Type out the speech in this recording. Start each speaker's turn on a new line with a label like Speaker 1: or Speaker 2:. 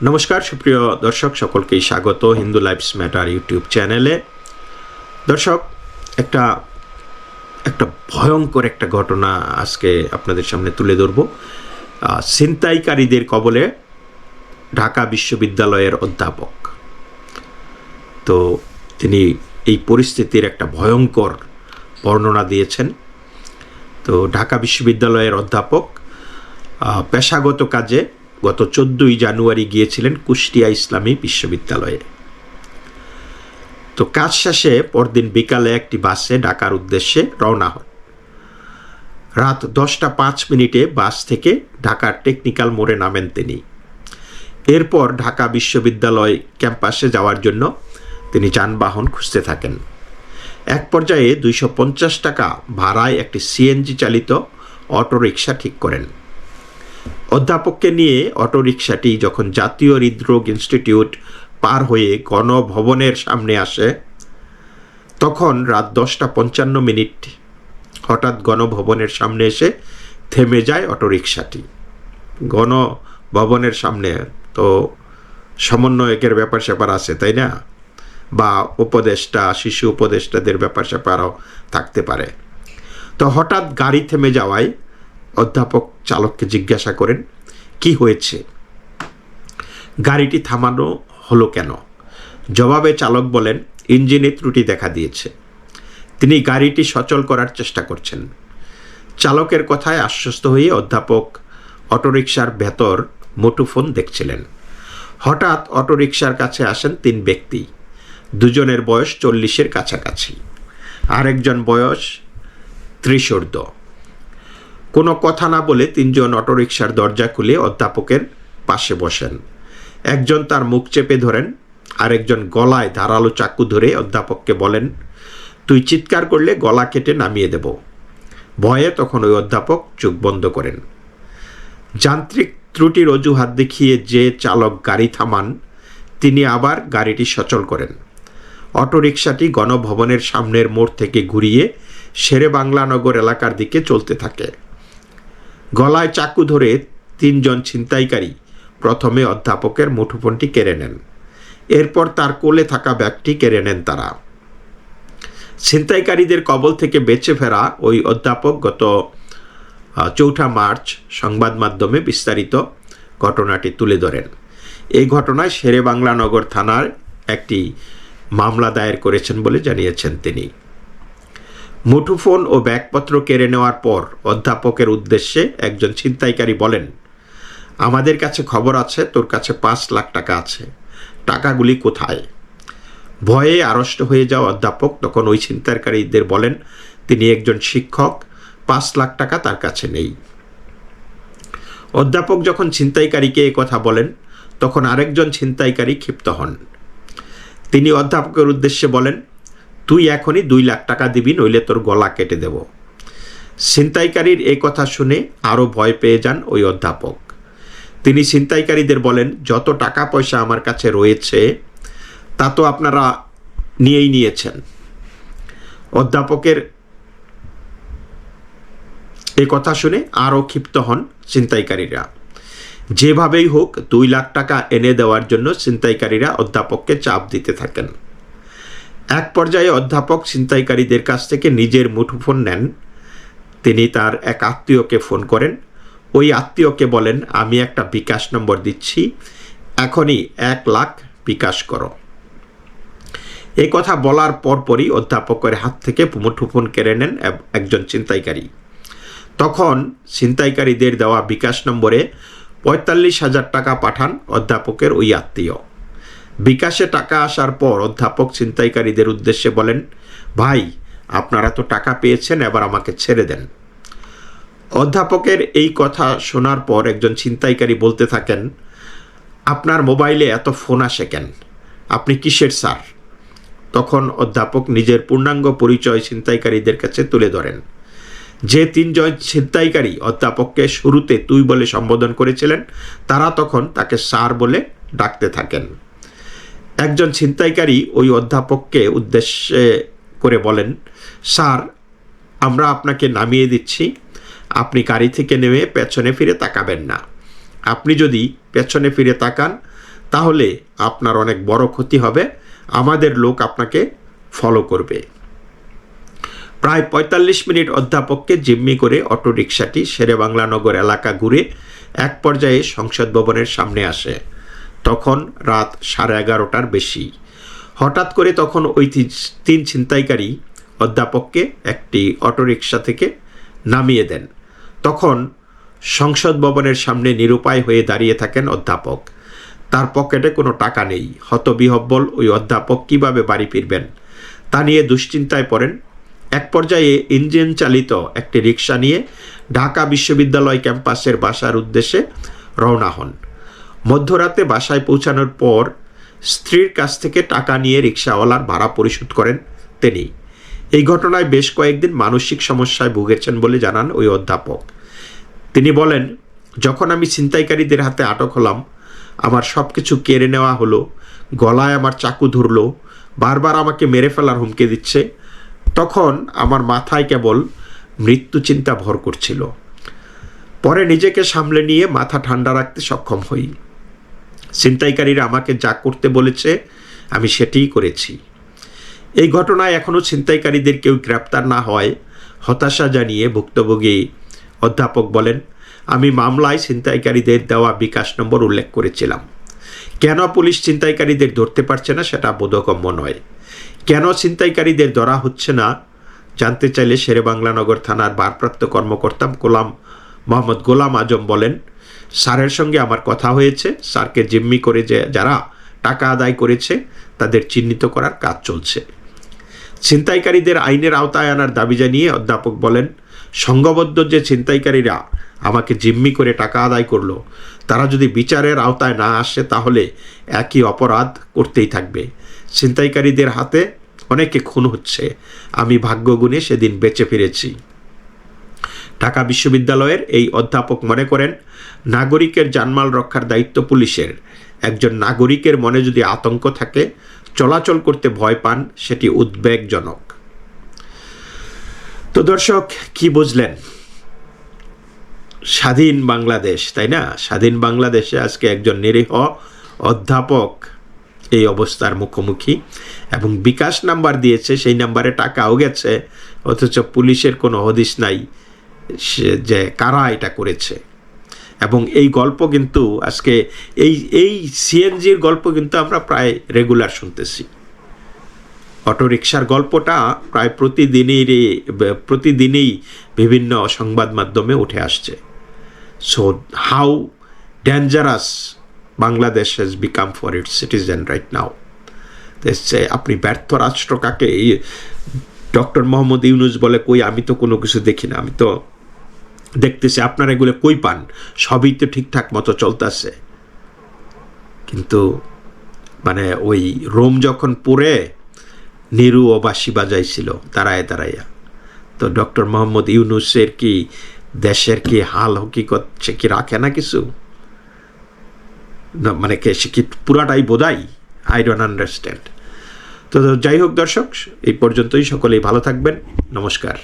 Speaker 1: নমস্কার, সুপ্রিয় দর্শক, সকলকেই স্বাগত হিন্দু লাইফস ম্যাটার ইউটিউব চ্যানেলে। দর্শক, একটা একটা ভয়ঙ্কর একটা ঘটনা আজকে আপনাদের সামনে তুলে ধরব। ছিনতাইকারীদের কবলে ঢাকা বিশ্ববিদ্যালয়ের অধ্যাপক। তো তিনি এই পরিস্থিতির একটা ভয়ঙ্কর বর্ণনা দিয়েছেন। তো ঢাকা বিশ্ববিদ্যালয়ের অধ্যাপক পেশাগত কাজে গত চোদ্দই জানুয়ারি গিয়েছিলেন কুষ্টিয়া ইসলামী বিশ্ববিদ্যালয়ে। তো কাজ শেষে পরদিন বিকালে একটি বাসে ঢাকার উদ্দেশ্যে রওনা হন। রাত দশটা পাঁচ মিনিটে বাস থেকে ঢাকার টেকনিক্যাল মোড়ে নামেন তিনি। এরপর ঢাকা বিশ্ববিদ্যালয় ক্যাম্পাসে যাওয়ার জন্য তিনি যানবাহন খুঁজতে থাকেন। এক পর্যায়ে দুইশো পঞ্চাশ টাকা ভাড়ায় একটি সিএনজি চালিত অটোরিকশা ঠিক করেন। অধ্যাপককে নিয়ে অটোরিকশাটি যখন জাতীয় হৃদরোগ ইনস্টিটিউট পার হয়ে গণভবনের সামনে আসে, তখন রাত দশটা পঞ্চান্ন মিনিট হঠাৎ গণভবনের সামনে এসে থেমে যায় অটোরিকশাটি। গণভবনের সামনে তো সমন্বয়কের ব্যাপার স্যাপার আছে, তাই না? বা উপদেষ্টা, শিশু উপদেষ্টাদের ব্যাপার স্যাপারও থাকতে পারে। তো হঠাৎ গাড়ি থেমে যাওয়ায় অধ্যাপক চালককে জিজ্ঞাসা করেন, কি হয়েছে? গাড়িটি থামানো হলো কেন? জবাবে চালক বলেন, ইঞ্জিনে ত্রুটি দেখা দিয়েছে। তিনি গাড়িটি সচল করার চেষ্টা করছেন। চালকের কথায় আশ্বস্ত হয়ে অধ্যাপক অটোরিকশার ভেতর মুঠোফোন দেখছিলেন। হঠাৎ অটোরিকশার কাছে আসেন তিন ব্যক্তি। দুজনের বয়স চল্লিশের কাছাকাছি। আরেকজন বয়স ত্রিশোর্ধ কোনো কথা না বলে তিনজন অটোরিকশার দরজা খুলে অধ্যাপকের পাশে বসেন। একজন তার মুখ চেপে ধরেন, আরেকজন গলায় ধারালো চাকু ধরে অধ্যাপককে বলেন, তুই চিৎকার করলে গলা কেটে নামিয়ে দেব। ভয়ে তখন ওই অধ্যাপক চোখ বন্ধ করেন। যান্ত্রিক ত্রুটির অজুহাত দেখিয়ে যে চালক গাড়ি থামান, তিনি আবার গাড়িটি সচল করেন। অটোরিকশাটি গণভবনের সামনের মোড় থেকে ঘুরিয়ে শেরে বাংলানগর এলাকার দিকে চলতে থাকে। গলায় চাকু ধরে তিনজন ছিনতাইকারী প্রথমে অধ্যাপকের মুঠোফোনটি কেড়ে নেন। এরপর তার কোলে থাকা ব্যাগটি কেড়ে নেন তারা। ছিনতাইকারীদের কবল থেকে বেঁচে ফেরা ওই অধ্যাপক গত চৌঠা মার্চ সংবাদ মাধ্যমে বিস্তারিত ঘটনাটি তুলে ধরেন। এই ঘটনায় শেরে বাংলানগর থানার একটি মামলা দায়ের করেছেন বলে জানিয়েছেন তিনি। মুঠোফোন ও ব্যাগপত্র কেড়ে নেওয়ার পর অধ্যাপকের উদ্দেশ্যে একজন ছিনতাইকারী বলেন, আমাদের কাছে খবর আছে, তোর কাছে পাঁচ লাখ টাকা আছে। টাকাগুলি কোথায়? ভয়ে আড়ষ্ট হয়ে যাওয়া অধ্যাপক তখন ওই ছিনতাইকারীদের বলেন, তিনি একজন শিক্ষক, পাঁচ লাখ টাকা তার কাছে নেই। অধ্যাপক যখন ছিনতাইকারীকে কথা বলেন, তখন আরেকজন ছিনতাইকারী ক্ষিপ্ত হন। তিনি অধ্যাপকের উদ্দেশ্যে বলেন তুই এখনই দুই লাখ টাকা দিবি, নইলে তোর গলা কেটে দেব। ছিনতাইকারীর এই কথা শুনে আরও ভয় পেয়ে যান ওই অধ্যাপক। তিনি ছিনতাইকারীদের বলেন, যত টাকা পয়সা আমার কাছে রয়েছে, তা তো আপনারা নিয়েই নিয়েছেন। অধ্যাপকের এই কথা শুনে আরও ক্ষিপ্ত হন ছিনতাইকারীরা। যেভাবেই হোক, দুই লাখ টাকা এনে দেওয়ার জন্য ছিনতাইকারীরা অধ্যাপককে চাপ দিতে থাকেন। এক পর্যায়ে অধ্যাপক ছিনতাইকারীদের কাছ থেকে নিজের মুঠোফোন নেন। তিনি তার এক আত্মীয়কে ফোন করেন। ওই আত্মীয়কে বলেন, আমি একটা বিকাশ নম্বর দিচ্ছি। এখনই এক লাখ বিকাশ করো। এই কথা বলার পরপরই অধ্যাপকের হাত থেকে মুঠোফোন কেড়ে নেন একজন ছিনতাইকারী। তখন ছিনতাইকারীদের দেওয়া বিকাশ নম্বরে পঁয়তাল্লিশ হাজার টাকা পাঠান অধ্যাপকের ওই আত্মীয়। বিকাশে টাকা আসার পর অধ্যাপক ছিনতাইকারীদের উদ্দেশ্যে বলেন, ভাই, আপনারা তো টাকা পেয়েছেন, এবার আমাকে ছেড়ে দেন। অধ্যাপকের এই কথা শোনার পর একজন ছিনতাইকারী বলতে থাকেন, আপনার মোবাইলে এত ফোন আসে কেন? আপনি কিসের স্যার? তখন অধ্যাপক নিজের পূর্ণাঙ্গ পরিচয় ছিনতাইকারীদের কাছে তুলে ধরেন। যে তিনজন ছিনতাইকারী অধ্যাপককে শুরুতে তুই বলে সম্বোধন করেছিলেন, তারা তখন তাকে স্যার বলে ডাকতে থাকেন। একজন ছিনতাইকারী ওই অধ্যাপককে উদ্দেশ্যে করে বলেন, স্যার, আমরা আপনাকে নামিয়ে দিচ্ছি। আপনি গাড়ি থেকে নেমে পেছনে ফিরে তাকাবেন না। আপনি যদি পেছনে ফিরে তাকান, তাহলে আপনার অনেক বড় ক্ষতি হবে। আমাদের লোক আপনাকে ফলো করবে। প্রায় পঁয়তাল্লিশ মিনিট অধ্যাপককে জিম্মি করে অটোরিকশাটি শেরেবাংলা নগর এলাকা ঘুরে এক পর্যায়ে সংসদ ভবনের সামনে আসে। তখন রাত সাড়ে এগারোটার বেশি। হঠাৎ করে তখন ওই তিন ছিনতাইকারী অধ্যাপককে একটি অটোরিকশা থেকে নামিয়ে দেন। তখন সংসদ ভবনের সামনে নিরুপায় হয়ে দাঁড়িয়ে থাকেন অধ্যাপক। তার পকেটে কোনো টাকা নেই। হতবিহব্বল ওই অধ্যাপক কীভাবে বাড়ি ফিরবেন? তা নিয়ে দুশ্চিন্তায় পড়েন। এক পর্যায়ে ইঞ্জিন চালিত একটি রিক্সা নিয়ে ঢাকা বিশ্ববিদ্যালয় ক্যাম্পাসের বাসার উদ্দেশ্যে রওনা হন। মধ্যরাতে বাসায় পৌঁছানোর পর স্ত্রীর কাছ থেকে টাকা নিয়ে রিক্সাওয়ালার ভাড়া পরিশোধ করেন তিনি। এই ঘটনায় বেশ কয়েকদিন মানসিক সমস্যায় ভুগেছেন বলে জানান ওই অধ্যাপক। তিনি বলেন, যখন আমি ছিনতাইকারীদের হাতে আটক হলাম, আমার সব কিছু কেড়ে নেওয়া হলো, গলায় আমার চাকু ধরলো, বারবার আমাকে মেরে ফেলার হুমকি দিচ্ছে, তখন আমার মাথায় কেবল মৃত্যু চিন্তা ভর করছিল। পরে নিজেকে সামলে নিয়ে মাথা ঠান্ডা রাখতে সক্ষম হই। ছিনতাইকারীরা আমাকে যা করতে বলেছে, আমি সেটিই করেছি। এই ঘটনায় এখনও ছিনতাইকারীদের কেউ গ্রেপ্তার না হয়, হতাশা জানিয়ে ভুক্তভোগী অধ্যাপক বলেন, আমি মামলায় ছিনতাইকারীদের দেওয়া বিকাশ নম্বর উল্লেখ করেছিলাম। কেন পুলিশ ছিনতাইকারীদের ধরতে পারছে না সেটা বোধগম্য নয়। কেন ছিনতাইকারীদের ধরা হচ্ছে না, জানতে চাইলে শেরে বাংলানগর থানার ভারপ্রাপ্ত কর্মকর্তা গোলাম, মোহাম্মদ গোলাম আজম বলেন স্যারের সঙ্গে আমার কথা হয়েছে। স্যারকে জিম্মি করে যে যারা টাকা আদায় করেছে, তাদের চিহ্নিত করার কাজ চলছে। ছিনতাইকারীদের আইনের আওতায় আনার দাবি জানিয়ে অধ্যাপক বলেন, সংঘবদ্ধ যে ছিনতাইকারীরা আমাকে জিম্মি করে টাকা আদায় করল, তারা যদি বিচারের আওতায় না আসে, তাহলে একই অপরাধ করতেই থাকবে। ছিনতাইকারীদের হাতে অনেকে খুন হচ্ছে। আমি ভাগ্যগুণে সেদিন বেঁচে ফিরেছি। ঢাকা বিশ্ববিদ্যালয়ের এই অধ্যাপক মনে করেন নাগরিকের জানমাল রক্ষার দায়িত্ব পুলিশের। একজন নাগরিকের মনে যদি আতঙ্ক থাকে, চলাচল করতে ভয় পান, সেটি উদ্বেগজনক। তো দর্শক, কি বুঝলেন? স্বাধীন বাংলাদেশ, তাই না? স্বাধীন বাংলাদেশে আজকে একজন নিরীহ অধ্যাপক এই অবস্থার মুখোমুখি এবং বিকাশ নাম্বার দিয়েছে, সেই নাম্বারে টাকাও গেছে, অথচ পুলিশের কোনো হদিস নাই যে কারা এটা করেছে। এবং এই গল্প কিন্তু আজকে এই এই সিএনজির গল্প কিন্তু আমরা প্রায় রেগুলার শুনতেছি। অটোরিকশার গল্পটা প্রায় প্রতিদিনই প্রতিদিনই বিভিন্ন সংবাদ মাধ্যমে উঠে আসছে। So how dangerous Bangladesh has become for its citizen right now আপনি ব্যর্থ রাষ্ট্র কাকে? ডক্টর মোহাম্মদ ইউনুস বলে, কই, আমি তো কোনো কিছু দেখি না, আমি তো দেখতেছি, আপনারা এগুলো কই পান? সবই তো ঠিকঠাক মতো চলতেছে। কিন্তু মানে ওই রোম যখন পড়ে, নিরু ও বাসি বাজাইছিল দাঁড়ায় দাঁড়াইয়া তো ডক্টর মোহাম্মদ ইউনুসের কি, দেশের কি হাল হকিকত সে কি রাখে না কিছু? না মানে কে, সে কি পুরাটাই বোধাই? আই ডোন্ট আন্ডারস্ট্যান্ড তো যাই হোক দর্শক, এই পর্যন্তই, সকলেই ভালো থাকবেন। নমস্কার।